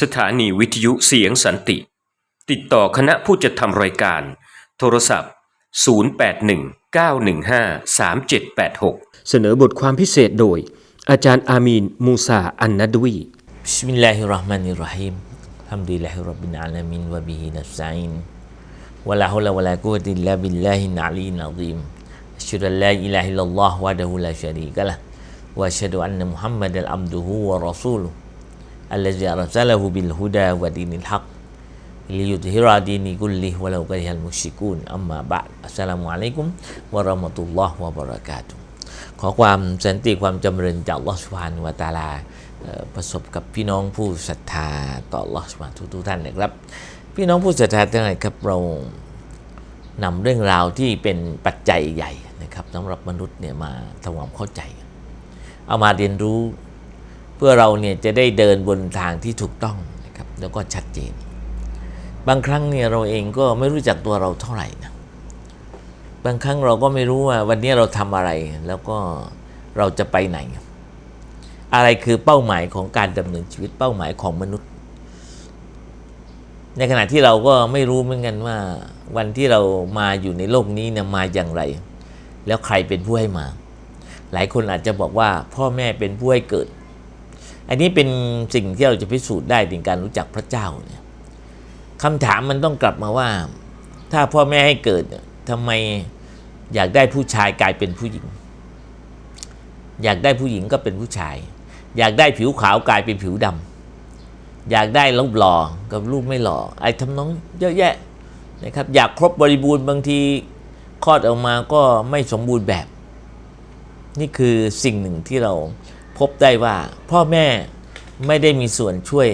สถานีวิทยุเสียงสันติ ติดต่อคณะผู้จัดทำรายการ โทรศัพท์ 0819153786 เสนอบทความพิเศษโดย อาจารย์อามีน มูซา อันนัดวีบิสมิลลาฮิราะห์มานิรราะฮีมฮัมดุลิลลาฮิรับบิลอาลามินวะบิฮินัสไซน์วะลาฮูลา حول ولا قوة إلا بالله العلي العظيم أشهد أن لا إله إلا الله وحده لا شريك له وأشهد أن محمدا عبده ورسوله الذي أرسله بالهدى ودين الحق ليظهر دين كله ولو كره المشركون أما بعد السلام عليكم ورحمة الله وبركاته ขอความสันติความจำเริญจากอัลลอฮฺสุบฮานุวะตะอาลาเอ่อประสบกับพี่น้องผู้ศรัทธาต่ออัลลอฮฺสุบฮานุทุกๆท่านนะครับ พี่น้องผู้ศรัทธาทั้งหลายครับเรานำเรื่องราวที่เป็นปัจจัยใหญ่นะครับสำหรับมนุษย์เนี่ยมาทำความเข้าใจ เอามาเรียนรู้ เพื่อเราเนี่ยจะได้เดินบนทางที่ถูกต้องนะครับแล้วก็ชัดเจน บางครั้งเนี่ยเราเองก็ไม่รู้จักตัวเราเท่าไหร่นะบางครั้งเราก็ไม่รู้ว่าวันนี้เราทำอะไรแล้วก็เราจะไปไหน อะไรคือเป้าหมายของการดำเนินชีวิตเป้าหมายของมนุษย์ ในขณะที่เราก็ไม่รู้เหมือนกันว่าวันที่เรามาอยู่ในโลกนี้เนี่ยมาอย่างไร แล้วใครเป็นผู้ให้มา หลายคนอาจจะบอกว่าพ่อแม่เป็นผู้ให้เกิด อันนี้เป็นสิ่งที่เราจะพิสูจน์ได้ถึงการรู้จักพระเจ้าเนี่ยคำถามมันต้องกลับมาว่า ถ้าพ่อแม่ให้เกิดทำไมอยากได้ผู้ชายกลายเป็นผู้หญิง อยากได้ผู้หญิงก็เป็นผู้ชาย อยากได้ผิวขาวกลายเป็นผิวดำอยากได้รูปหล่อกับรูปไม่หล่อไอ้ทำน้องเยอะแยะนะครับอยากครบบริบูรณ์บางทีคลอดออกมาก็ไม่สมบูรณ์แบบ นี่คือสิ่งหนึ่งที่เรา พบได้ว่าพ่อแม่ไม่ได้มีส่วนช่วย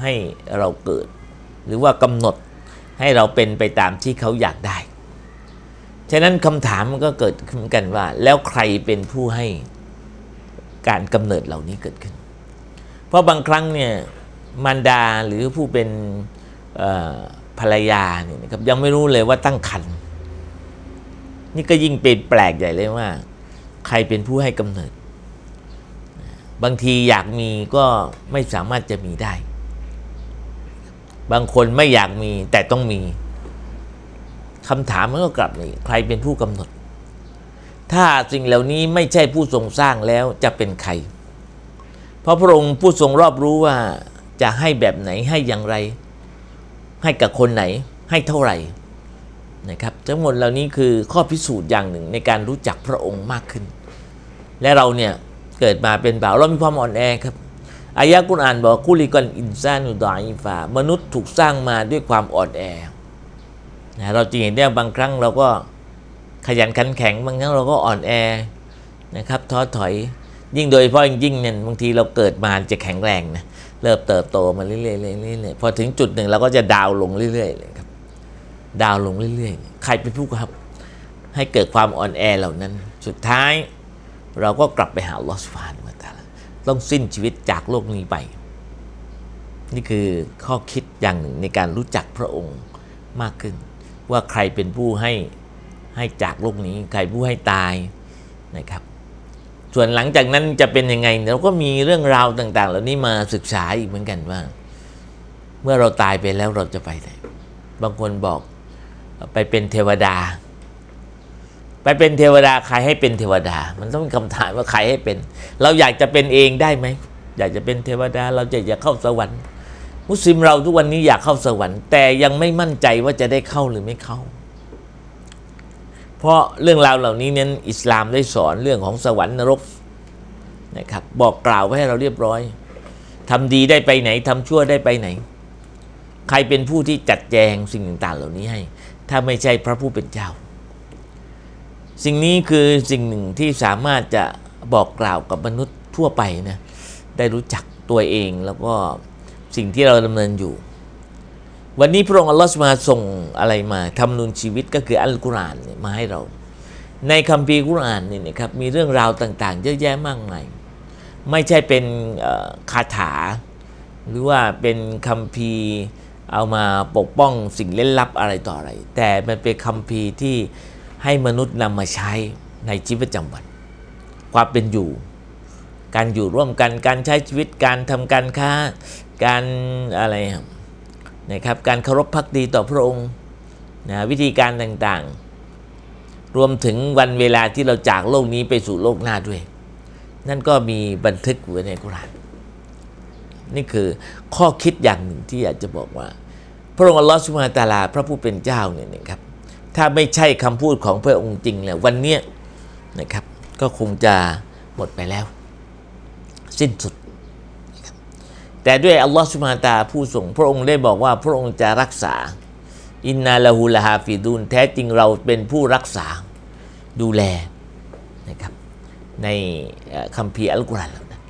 ให้เราเกิด หรือว่ากำหนดให้เราเป็นไปตามที่เขาอยากได้ ฉะนั้นคำถามมันก็เกิดขึ้นกันว่า แล้วใครเป็นผู้ให้การกำเนิดเหล่านี้เกิดขึ้น เพราะบางครั้งเนี่ยมารดาหรือผู้เป็นภรรยาเนี่ยนะครับยังไม่รู้เลยว่าตั้งครรภ์นี่ก็ยิ่งเป็นแปลกใหญ่เลยว่า ใครเป็นผู้ให้กำเนิด บางทีอยากมีก็ไม่สามารถจะมีได้ บางคนไม่อยากมีแต่ต้องมีคำถามมันก็กลับมาอีกใครเป็นผู้กำหนด ถ้าสิ่งเหล่านี้ไม่ใช่ผู้ทรงสร้างแล้วจะเป็นใคร เพราะพระองค์ผู้ทรงรอบรู้ว่าจะให้แบบไหนให้อย่างไร ให้กับคนไหนให้เท่าไหร่นะครับทั้งหมดเหล่านี้คือข้อพิสูจน์อย่างหนึ่งในการรู้จักพระองค์มากขึ้น และเราเนี่ย เกิดมาเป็นบ่าวเรามีความอ่อนแอครับอายะกุรอานบอกคุลิกันอินซานุดาอิฟามนุษย์ถูกสร้างมาด้วยความอ่อนแอนะเราจะเห็นได้บางครั้งเราก็ขยันขันแข็งบางครั้งเราก็อ่อนแอนะครับท้อถอยยิ่งโดยเฉพาะยิ่งเนี่ยบางทีเราเกิดมาจะแข็งแรงนะเริ่มเติบโตมาเรื่อยๆเรื่อยๆพอถึงจุดหนึ่งเราก็จะดาวลงเรื่อยๆเลยครับ ดาวลงเรื่อยๆ ใครเป็นผู้ครับ ให้เกิดความอ่อนแอเหล่านั้น สุดท้าย เราก็กลับไปหาลอสุบฮานะฮูวะตะอาลาต้องสิ้นชีวิตจากโลกนี้ไป นี่คือข้อคิดอย่างหนึ่งในการรู้จักพระองค์มากขึ้น ว่าใครเป็นผู้ให้ให้จากโลกนี้ ใครผู้ให้ตายนะครับ ส่วนหลังจากนั้นจะเป็นยังไงเราก็มีเรื่องราวต่าง ๆ เหล่านี้มาศึกษาอีกเหมือนกันว่า เมื่อเราตายไปแล้วเราจะไปไหนบางคนบอกไปเป็นเทวดา ไปเป็นเทวดาใครให้เป็นเทวดา มันต้องมีคำถามว่าใครให้เป็น เราอยากจะเป็นเองได้ไหมอยากจะเป็นเทวดาเราจะอยากเข้าสวรรค์ มุสลิมเราทุกวันนี้อยากเข้าสวรรค์ แต่ยังไม่มั่นใจว่าจะได้เข้าหรือไม่เข้า เพราะเรื่องราวเหล่านี้เน้นอิสลามได้สอนเรื่องของสวรรค์นรกนะครับบอกกล่าวไว้ให้เราเรียบร้อยทำดีได้ไปไหนทำชั่วได้ไปไหน ใครเป็นผู้ที่จัดแจงสิ่งต่างๆ เหล่านี้ให้ ถ้าไม่ใช่พระผู้เป็นเจ้า สิ่งนี้คือสิ่งหนึ่งที่สามารถจะบอกกล่าวกับมนุษย์ทั่วไปนะได้รู้จักตัวเองแล้วก็สิ่งที่เราดำเนินอยู่ วันนี้พระองค์อัลลอฮฺมาส่งอะไรมาทำนุนชีวิตก็คืออัลกุรอานมาให้เรา ในคัมภีร์กุรอานนี่นะครับมีเรื่องราวต่างๆ เยอะแยะมากมายไม่ใช่เป็นคาถา หรือว่าเป็นคัมภีร์เอามาปกป้องสิ่งเล่นลับอะไรต่ออะไร แต่มันเป็นคัมภีร์ที่ ให้มนุษย์นำมาใช้ในชีวิตประจำวัน ความเป็นอยู่ การอยู่ร่วมกันการใช้ชีวิตการทำการค้า การอะไรนะครับการเคารพพักดีต่อพระองค์นะวิธีการต่างๆ รวมถึงวันเวลาที่เราจากโลกนี้ไปสู่โลกหน้าด้วย นั่นก็มีบันทึกไว้ในกุรานนี่คือข้อคิดอย่างหนึ่งที่อยากจะบอกว่า พระองค์อัลลอฮฺสุบฮานตาลาพระผู้เป็นเจ้าเนี่ยนะครับ ถ้าไม่ใช่คำพูดของพระองค์จริงแล้ววันนี้นะครับก็คงจะหมดไปแล้ว สิ้นสุด แต่ด้วยอัลลอฮฺสุบฮานะฮูวะตาผู้ทรงพระองค์ได้บอกว่าพระองค์จะรักษา อินนาละฮูละฮาฟิดูนแท้จริงเราเป็นผู้รักษาดูแลนะครับในคัมภีร์อัลกุรอานเหล่านั้น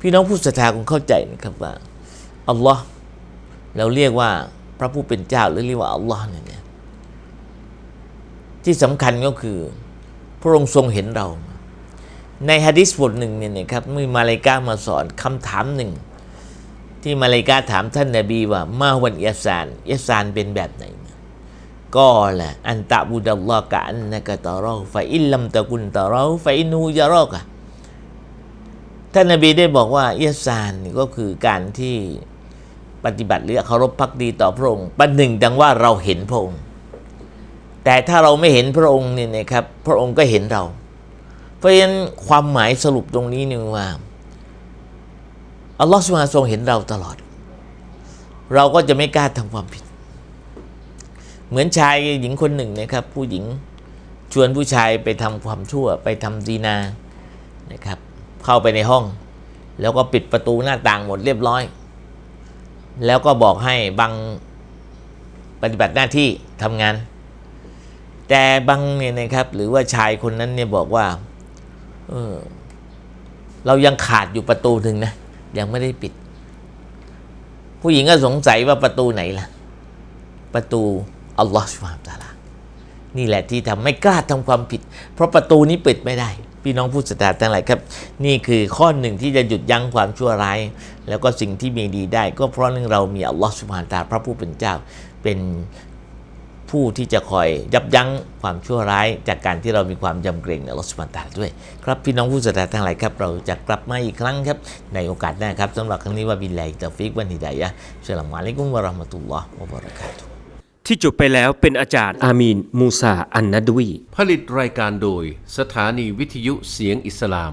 พี่น้องผู้ศรัทธาคงเข้าใจนะครับว่าอัลลอฮ์เราเรียกว่าพระผู้เป็นเจ้าหรือเรียกว่าอัลลอฮ์เนี่ย ที่สำคัญก็คือ พระองค์ทรงเห็นเรา ในฮะดิษบทหนึ่งเนี่ยนะครับมีมาเลายกามาสอนคำถามหนึ่ง ที่มาเลายกาถามท่านนบีว่ามาวันอิยสานอิยสานเป็นแบบไหนก็แหละอันตะบุดัลลอกะอันนะกะตะเราฟอิลลัมตะกุนตะเราฟอินูยะรอกะท่านนบีได้บอกว่าอิยซานก็คือการที่ปฏิบัติหรือเคารพพักดีต่อพระองค์ประหนึ่งดังว่าเราเห็นพระองค์ แต่ถ้าเราไม่เห็นพระองค์เนี่ยนะครับพระองค์ก็เห็นเรา เพราะฉะนั้นความหมายสรุปตรงนี้นึงว่าอัลลอฮฺสุบฮานะฮูวาลาทรงเห็นเราตลอด เราก็จะไม่กล้าทำความผิด เหมือนชายหญิงคนหนึ่งนะครับ ผู้หญิงชวนผู้ชายไปทำความชั่ว ไปทำดีนานะครับ เข้าไปในห้อง แล้วก็ปิดประตูหน้าต่างหมดเรียบร้อย แล้วก็บอกให้บังปฏิบัติหน้าที่ทำงาน แต่บังเนี่ยนะครับ หรือว่าชายคนนั้นเนี่ยบอกว่าเออเรายังขาดอยู่ประตูหนึ่งนะยังไม่ได้ปิด ผู้หญิงก็สงสัยว่าประตูไหนล่ะ ประตูอัลลอฮฺสุบฮานตะอาลานี่แหละที่ทำไม่กล้าทำความผิด เพราะประตูนี้ปิดไม่ได้ พี่น้องผู้ศรัทธาทั้งหลายครับ นี่คือข้อหนึ่งที่จะหยุดยั้งความชั่วร้าย แล้วก็สิ่งที่มีดีได้ ก็เพราะเรื่องเรามีอัลลอฮฺสุบฮานตะอาลาพระผู้เป็นเจ้าเป็น ผู้ที่จะคอยยับยั้งความชั่วร้ายจากการที่เรามีความยำเกรงในอัลอสุบฮานตาด้วย ครับพี่น้องผู้ศรัทธาทั้งหลายครับ เราจะกลับมาอีกครั้งครับ ในโอกาสหน้าครับสำหรับครั้งนี้ว่าบิลลาฮิตอฟิกวันฮิดายะฮ์อัสลามุอะลัยกุมวะเราะห์มะตุลลอฮ์วะบะเราะกาตุที่จบไปแล้วเป็นอาจารย์อามีน มูซาอันนัดวีผลิตรายการโดย สถานีวิทยุเสียงอิสลาม